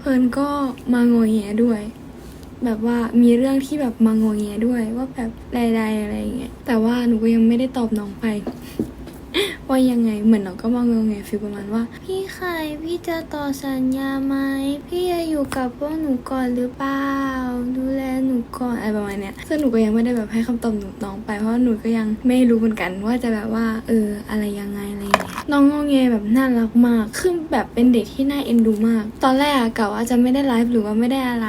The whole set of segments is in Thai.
เพิร์นก็มางอแงด้วย แบบว่ามีเรื่องที่แบบมางอแงด้วยว่าแบบใดๆอะไรอย่างเงี้ยแต่ว่าหนูก็ยังไม่ได้ตอบน้องไป ว่ายังไงเหมือนน้องก็มางอแงฟีลประมาณว่า พี่ไข่พี่จะต่อสัญญาไหมพี่จะอยู่กับพวกหนูก่อนหรือเปล่าดูแลหนูก่อนอะไรประมาณเนี้ยซึ่งหนูก็ยังไม่ได้แบบให้คำตอบหนูน้องไปเพราะว่าหนูก็ยังไม่รู้เหมือนกันว่าจะแบบว่า เอออะไรยังไงอะไรเงี้ยน้องงอแงแบบน่ารักมากคือแบบเป็นเด็กที่น่าเอ็นดูมาก ตอนแรกอะกะว่าจะไม่ได้ไลฟ์หรือว่าไม่ได้อะไร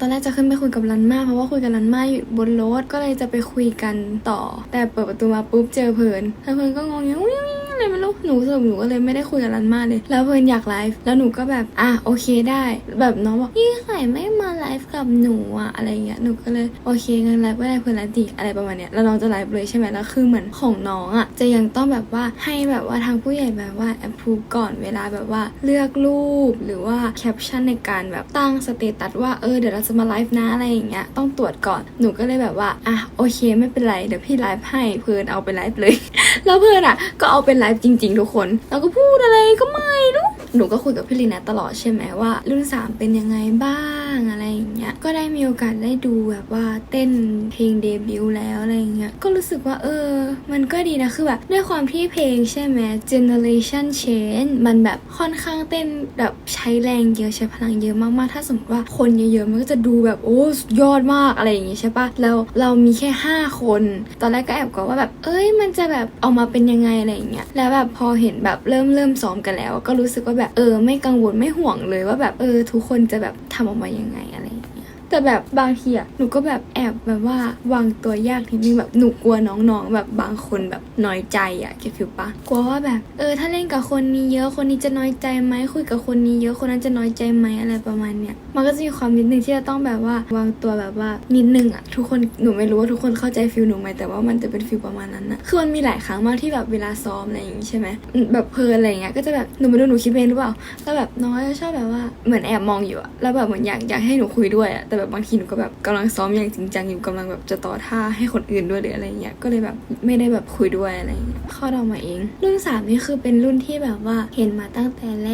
ตอนแรกจะขึ้นไปคุยกับรันมาเพราะว่าคุยกับรันมาอยู่บนรถก็เลยจะไปคุยกันต่อ แต่เปิดประตูมาปุ๊บเจอเพลินแล้วเพลินก็งงอย่างอุ้ย อะไรไม่รู้หนูสรุปหนูก็เลยไม่ได้คุยกับรันมาเลย แล้วเพลินอยากไลฟ์แล้วหนูก็แบบอะโอเคได้ แบบน้องบอกพี่ไข่ไม่มาไลฟ์กับหนูอะอะไรเงี้ยหนูก็เลยโอเคงั้นไลฟ์ก็ได้เพลินไลฟ์ดีอะไรประมาณเนี้ยแล้วน้องจะไลฟ์เลยใช่ไหมแล้วคือเหมือนของน้องอะจะยังต้องแบบว่าให้แบบว่าทางผู้ใหญ่แบบว่าแอปพูก่อนเวลาแบบว่าเลือกรูปหรือว่าแคปชั่นในการแบบตั้งสเตตัสว่าเออเดี๋ยวเราจะมาไลฟ์นะอะไรอย่างเงี้ยต้องตรวจก่อนหนูก็เลยแบบว่าอะโอเคไม่เป็นไรเดี๋ยวพี่ไลฟ์ให้เพลินเอาไปไลฟ์เลย แล้วเพื่อนอะก็เอาเป็นไลฟ์จริง ๆ ทุกคน แล้วก็พูดอะไรก็ไม่รู้ หนูก็คุยกับพี่ลีนาตลอดใช่ไหมว่า รุ่น 3 เป็นยังไงบ้างอะไรอย่างเงี้ยก็ได้มีโอกาสได้ดูแบบว่าเต้นเพลงเดบิวต์แล้วอะไรอย่างเงี้ยก็รู้สึกว่าเออ มันก็ดีนะคือแบบด้วยความที่เพลงใช่ไหม generation change มันแบบค่อนข้างเต้นแบบใช้แรงเยอะใช้พลังเยอะมากๆ ถ้าสมมติว่าคนเยอะๆมันก็จะดูแบบโอ้ยอดมากอะไรอย่างงี้ใช่ปะแล้วเรามีแค่ 5 คน ตอนแรกก็แอบกลัวว่าแบบเอ้ยมันจะแบบออกมาเป็นยังไงอะไรอย่างเงี้ยแล้วแบบพอเห็นแบบเริ่มเริ่มซ้อมกันแล้ว ก็รู้สึกว่าแบบเออ ไม่กังวลไม่ห่วงเลยว่าแบบเออ ทุกคนจะแบบทำออกมายังไงอะไร แต่แบบบางทีอะหนูก็แบบแอบแบบว่าวางตัวยากนิดนึงแบบหนูกลัวน้องๆ แบบบางคนแบบน้อยใจอะเก็ตฟิลปะกลัวว่าแบบเออถ้าเล่นกับคนนี้เยอะคนนี้จะน้อยใจไหมคุยกับคนนี้เยอะคนนั้นจะน้อยใจไหมอะไรประมาณเนี้ยมันก็จะมีความนิดนึงที่จะต้องแบบว่าวางตัวแบบว่านิดนึงอะทุกคนหนูไม่รู้ว่าทุกคนเข้าใจฟิลหนูไหมแต่ว่ามันจะเป็นฟิลประมาณนั้นอะคือมันมีหลายครั้งมากที่แบบเวลาซ้อมอะไรอย่างงี้ใช่ไหมแบบเพลินอะไรอย่างเงี้ยก็จะแบบหนูไม่รู้หนูคิดเองหรือเปล่าแล้วแบบน้องก็จะชอบแบบว่าเหมือนแอบมองอยู่อะแล้วแบบเหมือนอยากอยากให้หนูคุยด้วยอะแต่แบบบางทีหนูก็แบบกำลังซ้อมอย่างจริงจังอยู่กำลังแบบจะต่อท่าให้คนอื่นด้วยหรืออะไรเงี้ยก็เลยแบบไม่ได้แบบคุยด้วยอะไรเงี้ยข้าเรามาเอง รุ่นสามนี่คือเป็นรุ่นที่แบบว่าเห็นมาตั้งแต่แร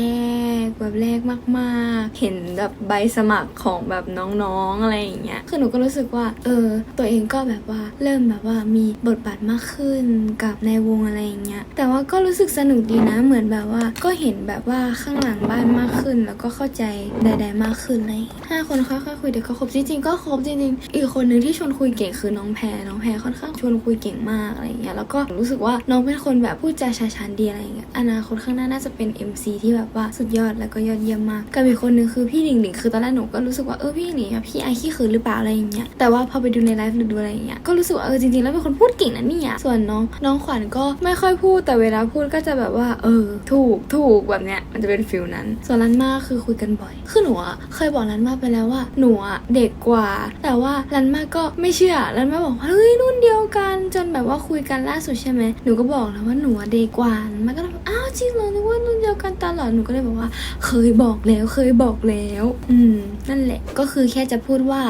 กแบบแรกมากๆ เห็นแบบใบสมัครของแบบน้องๆอะไรอย่างเงี้ยคือหนูก็รู้สึกว่า เออ ตัวเองก็แบบว่าเริ่มแบบว่ามีบทบาทมากขึ้นกับในวงอะไรอย่างเงี้ยแต่ว่าก็รู้สึกสนุกดีนะเหมือนแบบว่า ก็เห็นแบบว่าข้างหลังบ้านมากขึ้น แล้วก็เข้าใจใด ๆ มากขึ้นเลยห้าคนค่อยๆคุยเดี๋ยวก็ครบจริงๆก็ครบจริงๆ อีกคนหนึ่งที่ชวนคุยเก่งคือน้องแพรน้องแพรค่อนข้างชวนคุยเก่งมากอะไรอย่างเงี้ยแล้วก็รู้สึกว่าน้องเป็นคนแบบพูดจาชาชานดีอะไรอย่างเงี้ยอนาคตข้างหน้าน่าจะเป็น MC ที่แบบว่าสุดยอดแล้วก็ยอดเยี่ยมมากกับอีกคนหนึ่งคือพี่หลิงหลิงคือตอนแรกหนูก็รู้สึกว่าเออพี่หลิงอะพี่ไอขี้ขืนหรือเปล่าอะไรอย่างเงี้ยแต่ว่าพอไปดูในไลฟ์หรือดูอะไรอย่างเงี้ยก็รู้สึกว่าเออจริงๆแล้วเป็นคนพูดเก่งนะเนี่ยส่วนน้องน้องขวัญก็ไม่ค่อยพูดแต่เวลาพูดก็จะแบบว่า เออ ถูกถูกแบบเนี้ยมันจะเป็นฟิลนั้น ส่วนรันมาคือคุยกันบ่อย คือหนูอะเคยบอกรันมาไปแล้วว่าหนูอะเด็กกว่า แต่ว่ารันมาก็ไม่เชื่อรันมาบอกว่าเฮ้ยรุ่นเดียวกัน จนแบบว่าคุยกันล่าสุดใช่ไหมหนูก็บอกแล้วว่าหนูเด็กกว่ารันมาก็เลยบอกอ้าวจริงเหรอนึกว่ารุ่นเดียวกันตลอดหนูก็เลยบอกว่า เคยบอกแล้วเคยบอกแล้ว อืมนั่นแหละก็คือแค่จะพูดว่า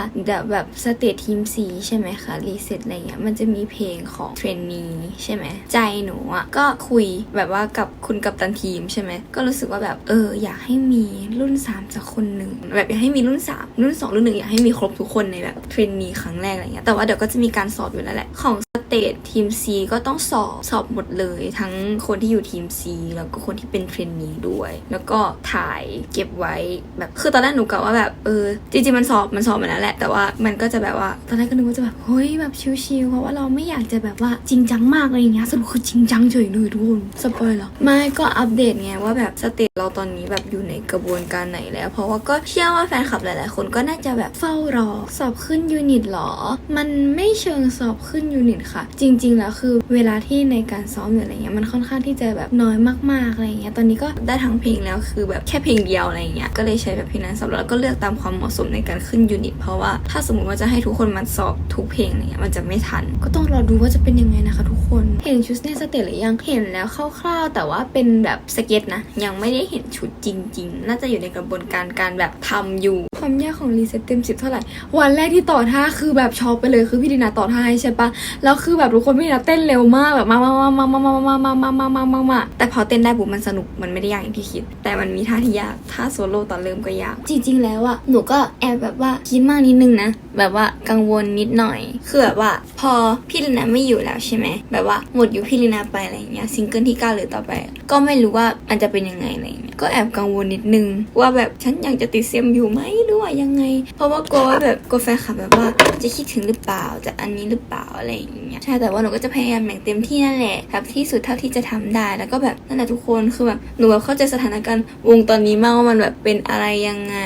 แบบสเตททีมสีใช่ไหมคะรีเซ็ตอะไรเงี้ยมันจะมีเพลงของเทรนนีใช่ไหมใจหนูอะก็คุยแบบว่ากับคุณกัปตันทีมใช่ไหมก็รู้สึกว่าแบบเอออยากให้มีรุ่น3สักคนหนึ่งแบบอยากให้มีรุ่น 3 รุ่น 2 รุ่นหนึ่งอยากให้มีครบทุกคนในแบบเทรนนีครั้งแรกอะไรเงี้ยแต่ว่าเดี๋ยวก็จะมีการสอบอยู่แล้วแหละของสเตททีม C ก็ต้องสอบสอบหมดเลย ทั้งคนที่อยู่ทีม C แล้วก็คนที่เป็นเทรนนีด้วย แล้วก็ถ่ายเก็บไว้แบบคือตอนแรกหนูกะว่าแบบเออจริงๆมันสอบมันสอบมาแล้วแหละ แต่ว่ามันก็จะแบบว่าตอนแรกก็นึกว่าจะแบบเฮ้ยแบบชิลๆเพราะว่าเราไม่อยากจะแบบว่าจริงจังมากอะไรอย่างเงี้ยสรุปคือจริงจังเฉยเลยทุกคนสปอยเหรอไม่ก็อัปเดตไงว่าแบบสเตจเราตอนนี้แบบอยู่ในกระบวนการไหนแล้ว เพราะว่าก็เชื่อว่าแฟนคลับหลายๆคนก็น่าจะแบบเฝ้ารอ สอบขึ้นยูนิตหรอ มันไม่เชิงสอบขึ้นยูนิตค่ะ จริง ๆ แล้วคือเวลาที่ในการซ้อมหรืออะไรเงี้ยมันค่อนข้างที่จะแบบน้อยมากๆอะไรเงี้ยตอนนี้ก็ได้ทั้งเพลงแล้วคือแบบแค่เพลงเดียวอะไรเงี้ยก็เลยใช้แบบเพลงนั้นสำหรับแล้วก็เลือกตามความเหมาะสมในการขึ้นยูนิต เพราะว่าถ้าสมมติว่าจะให้ทุกคนมาสอบทุกเพลงอะไรเงี้ยมันจะไม่ทัน ก็ต้องรอดูว่าจะเป็นยังไงนะคะทุกคนเห็นชุดในสเตจหรือยังเห็นแล้วคร่าวๆ แต่ว่าเป็นแบบสเก็ตนะ ยังไม่ได้เห็นชุดจริง ๆ น่าจะอยู่ในกระบวนการการแบบทำอยู่ความยากของรีเซ็ตเต็มสิบเท่าไหร่ วันแรกที่ต่อท่าคือแบบช็อกไปเลยคือพี่ดินาต่อท่าให้ใช่ปะแล้วคือแบบทุกคนพี่ดินาเต้นเร็วมากแบบมามามามามามามามามามามามาแต่พอเต้นได้ปุ๊บมันสนุกมันไม่ได้ยากอย่างที่คิด แต่มันมีท่าที่ยากท่าโซโล่ตอนเริ่มก็ยาก จริง ๆ แล้วอะหนูก็แอบแบบว่าคิดมากนิดนึงนะ แบบว่ากังวลนิดหน่อย คือแบบว่า พอพี่ลินาไม่อยู่แล้วใช่ไหมแบบว่าหมดอยู่พี่ลินาไปอะไรอย่างเงี้ยซิงเกิลที่เก้าหรือต่อไป ก็ไม่รู้ว่ามันจะเป็นยังไงอะไรเงี้ยก็แอบกังวลนิดนึง ว่าแบบฉันยังจะติดเซียมอยู่ไหมหรือว่ายังไง เพราะว่ากลัวว่าแบบกลัวแฟนคลับแบบว่าจะคิดถึงหรือเปล่าจะอันนี้หรือเปล่าอะไรอย่างเงี้ยใช่แต่ว่าหนูก็จะพยายามอย่างเต็มที่นั่นแหละแบบที่สุดเท่าที่จะทำได้ แล้วก็แบบนั่นแหละทุกคนคือแบบหนูแบบเข้าใจสถานการณ์วงตอนนี้มากว่ามันแบบเป็นอะไรยังไง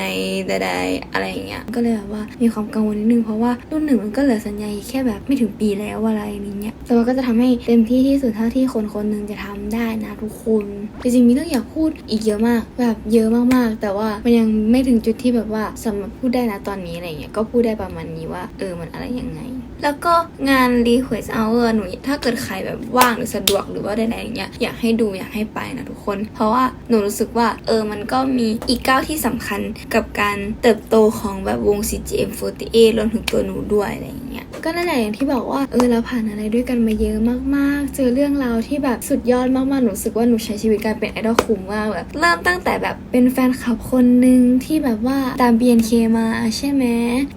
ใดๆอะไรอย่างเงี้ยก็เลยแบบว่ามีความกังวลนิดนึงเพราะว่ารุ่นหนึ่งมันก็เหลือสัญญาอีกแค่แบบไม่ถึงปีแล้วอะไรนี่เงี้ยแต่ว่าก็จะทำให้เต็มที่ที่สุดเท่าที่คนคนหนึ่งจะทำได้นะทุกคนจริงๆมีเรื่องอยากพูดอีกเยอะมากแบบเยอะมากๆ แต่ว่ามันยังไม่ถึงจุดที่แบบว่าสามารถพูดได้นะตอนนี้อะไรเงี้ยก็พูดได้ประมาณนี้ว่าเออมันอะไรยังไง แล้วก็งาน request hour หนูถ้าเกิดใครแบบว่างหรือสะดวกหรือว่าใดๆอย่างเงี้ยอยากให้ดูอยากให้ไปนะทุกคน เพราะว่าหนูรู้สึกว่าเออมันก็มีอีกก้าวที่สำคัญกับการเติบโตของแบบวง CGM48 รวมถึงตัวหนูด้วยอะไรอย่างเงี้ย ก็นั่นแหละอย่างที่บอกว่าเออเราผ่านอะไรด้วยกันมาเยอะมากๆ เจอเรื่องราวที่แบบสุดยอดมากๆหนูรู้สึกว่าหนูใช้ชีวิตการเป็นไอดอลคุ้มมากแบบเริ่มตั้งแต่แบบเป็นแฟนคลับคนหนึ่งที่แบบว่าตาม BNK มาใช่ไหม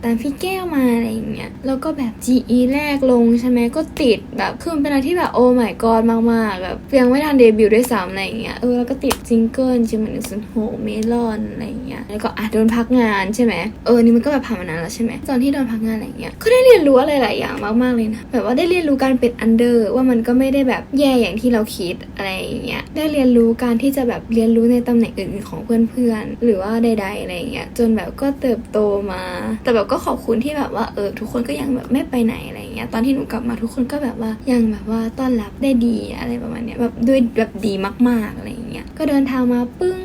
ตามพี่แก้วมาอะไรอย่างเงี้ยแล้วก็แบบ GE แรกลงใช่ไหมก็ติดแบบคือมันเป็นอะไรที่แบบโอ้ my god มากๆแบบยังไม่ทันเดบิวต์ด้วยซ้ำอะไรอย่างเงี้ยเออแล้วก็ติดซิงเกิลจิมมันหนึ่งศูนย์หกเมลอนอะไรอย่างเงี้ยแล้วก็อะโดนพักงานใช่ไหมเออนี่มันก็แบบผ่านมานานแล้วใช่ไหมตอนที่โดนพักงานอะไรอย่างเงี้ยก็ได้เรียนรู้อะไรหลายอย่างมากๆเลยนะ แบบว่าได้เรียนรู้การเป็นอันเดอร์ว่ามันก็ไม่ได้แบบแย่อย่างที่เราคิดอะไรอย่างเงี้ย ได้เรียนรู้การที่จะแบบเรียนรู้ในตำแหน่งอื่นๆของเพื่อนๆ หรือว่าใดๆอะไรอย่างเงี้ย จนแบบก็เติบโตมา แต่แบบก็ขอบคุณที่แบบว่าเออทุกคนก็ยังแบบไม่ไปไหนอะไรอย่างเงี้ย ตอนที่หนูกลับมาทุกคนก็แบบว่ายังแบบว่าต้อนรับได้ดีอะไรประมาณเนี้ยแบบด้วยแบบดีมากๆอะไรอย่างเงี้ย ก็เดินทางมาปึ้งปึ้งปึ้งปึ้ง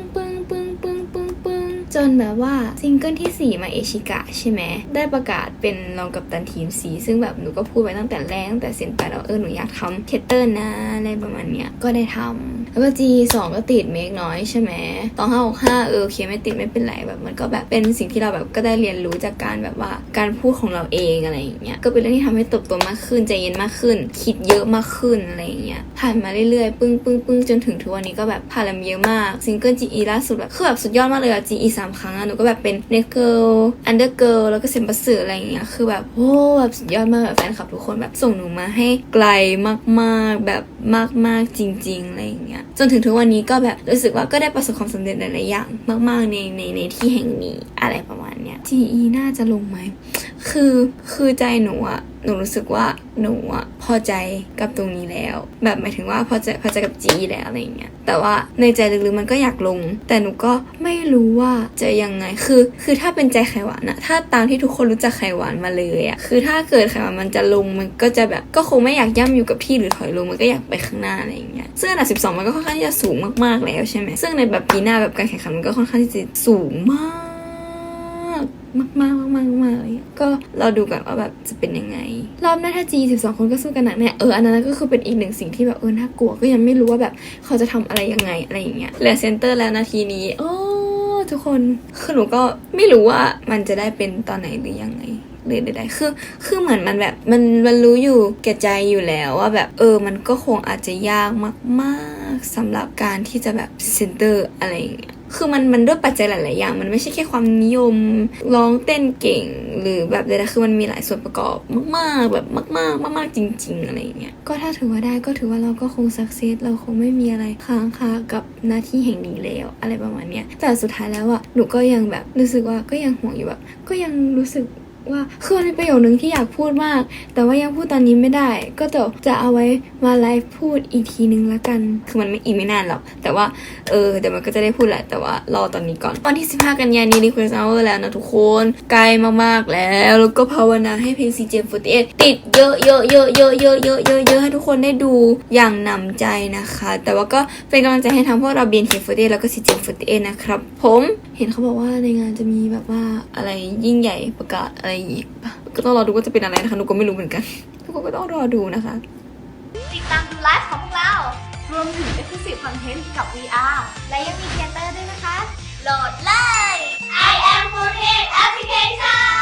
ปึ้งปึ้ง จนแบบว่าซิงเกิลที่ 4 มาเอชิกะใช่ไหมได้ประกาศเป็นรองกับตันทีมสีซึ่งแบบหนูก็พูดไปตั้งแต่แรกตั้งแต่เซ็นไปแล้วเออหนูอยากทำเทเตอร์นะอะไรประมาณเนี้ยก็ได้ทำ แล้วก็ G2 ก็ติดเมกน้อยใช่ไหมตอน565เออโอเคไม่ติดไม่เป็นไรแบบมันก็แบบเป็นสิ่งที่เราแบบก็ได้เรียนรู้จากการแบบว่าการพูดของเราเองอะไรอย่างเงี้ยก็เป็นเรื่องที่ทำให้เติบโตมากขึ้นใจเย็นมากขึ้น คิดเยอะมากขึ้นอะไรอย่างเงี้ยผ่านมาเรื่อยๆปึ้งปึ้งปึ้งจนถึงทุกวันนี้ก็แบบผ่านอะไรมาเยอะมากซิงเกิล GE ล่าสุดแบบคือแบบสุดยอดมากเลยอะ GE สามครั้งอะหนูก็แบบเป็นเนเกิลอันเดอร์เกิลแล้วก็เซมปัสสือร์อะไรอย่างเงี้ยคือแบบโอ้แบบสุดยอดมากแบบแฟนคลับทุกคนแบบส่งหนูมาให้ไกลมากๆแบบมากๆจริงๆอะไรอย่างเงี้ยจนถึงทุกวันนี้ก็แบบรู้สึกว่าก็ได้ประสบความสำเร็จหลายๆอย่างมากๆในในในที่แห่งนี้อะไรประมาณเนี้ย GE น่าจะลงไหมคือคือใจหนูอะหนูรู้สึกว่าหนูอะพอใจกับตรงนี้แล้ว แบบหมายถึงว่าพอใจพอใจกับจีแล้วอะไรอย่างเงี้ย แต่ว่าในใจลึกๆมันก็อยากลง แต่หนูก็ไม่รู้ว่าจะยังไงคือ คือถ้าเป็นใจไขหวานอะถ้าตามที่ทุกคนรู้จักไขหวานมาเลยอะคือถ้าเกิดไขหวานมันจะลงมันก็จะแบบก็คงไม่อยากย่ำอยู่กับที่หรือถอยลงมันก็อยากไปข้างหน้าอะไรอย่างเงี้ยซึ่งอันดับ12 มันก็ค่อนข้างที่จะสูงมากๆแล้วใช่ไหมซึ่งในแบบปีหน้าแบบการแข่งขันมันก็ค่อนข้างที่จะสูงมาก มากมากมากมากเลยก็เราดูกันว่าแบบจะเป็นยังไง รอบหน้าถ้า G 12คนก็สู้กันหนักแน่เอออันนั้นก็คือเป็นอีกหนึ่งสิ่งที่แบบเออน่ากลัวก็ยังไม่รู้ว่าแบบเขาจะทำอะไรยังไงอะไรอย่างเงี้ยเหลือเซนเตอร์แล้วนาทีนี้โอ้ทุกคนคือหนูก็ไม่รู้ว่ามันจะได้เป็นตอนไหนหรือยังไงหรือใดๆคือ คือเหมือนมันแบบ มันมันรู้อยู่แก่ใจอยู่แล้วว่าแบบ เออ มันก็คงอาจจะยากมาก ๆสำหรับการที่จะแบบเซนเตอร์อะไรอย่างเงี้ย คือมันมันด้วยปัจจัยหลาย ๆ อย่าง มันไม่ใช่แค่ความนิยมร้องเต้นเก่ง หรือแบบใดๆคือมันมีหลายส่วนประกอบมาก ๆ แบบมาก ๆ มาก ๆ จริง ๆ อะไรอย่างเงี้ย ก็ถ้าถือว่าได้ก็ถือว่าเราก็คงสักเซสเราคงไม่มีอะไรค้างคากับหน้าที่แห่งนี้แล้วอะไรประมาณเนี้ยแต่สุดท้ายแล้วอะหนูก็ยังแบบรู้สึกว่าก็ยังห่วงอยู่แบบก็ยังรู้สึก ว่าคือมันเป็นประโยคนึงที่อยากพูดมาก แต่ว่ายังพูดตอนนี้ไม่ได้ ก็จะจะเอาไว้มาไลฟ์พูดอีกทีนึงละกัน คือมันไม่อีกไม่นานหรอกแต่ว่าเออเดี๋ยวมันก็จะได้พูดแหละแต่ว่ารอตอนนี้ก่อนวันที่ 15 กันยายนนี้ Request Hour แล้วนะทุกคนใกล้มากๆแล้ว แล้วก็ภาวนาให้เพลง CJ48 ติดเยอะเยอะเยอะเยอะเยอะเยอะเยอะเยอะให้ทุกคนได้ดูอย่างหนำใจนะคะ แต่ว่าก็เป็นกำลังใจให้ทั้งพวกเรา BNK48 แล้วก็ CJ48 นะครับ ผมเห็นเขาบอกว่าในงานจะมีแบบว่าอะไรยิ่งใหญ่ประกาศอะไรไรอีกก็ต้องรอดูว่าจะเป็นอะไรนะคะนูก็ไม่รู้เหมือนกันทุกคนก็ต้องรอดูนะคะ ติดตามดูไลฟ์ของพวกเรา รวมถึง exclusive content กับ VR และยังมีเทเตอร์ด้วยนะคะ โหลดเลย I am Food Application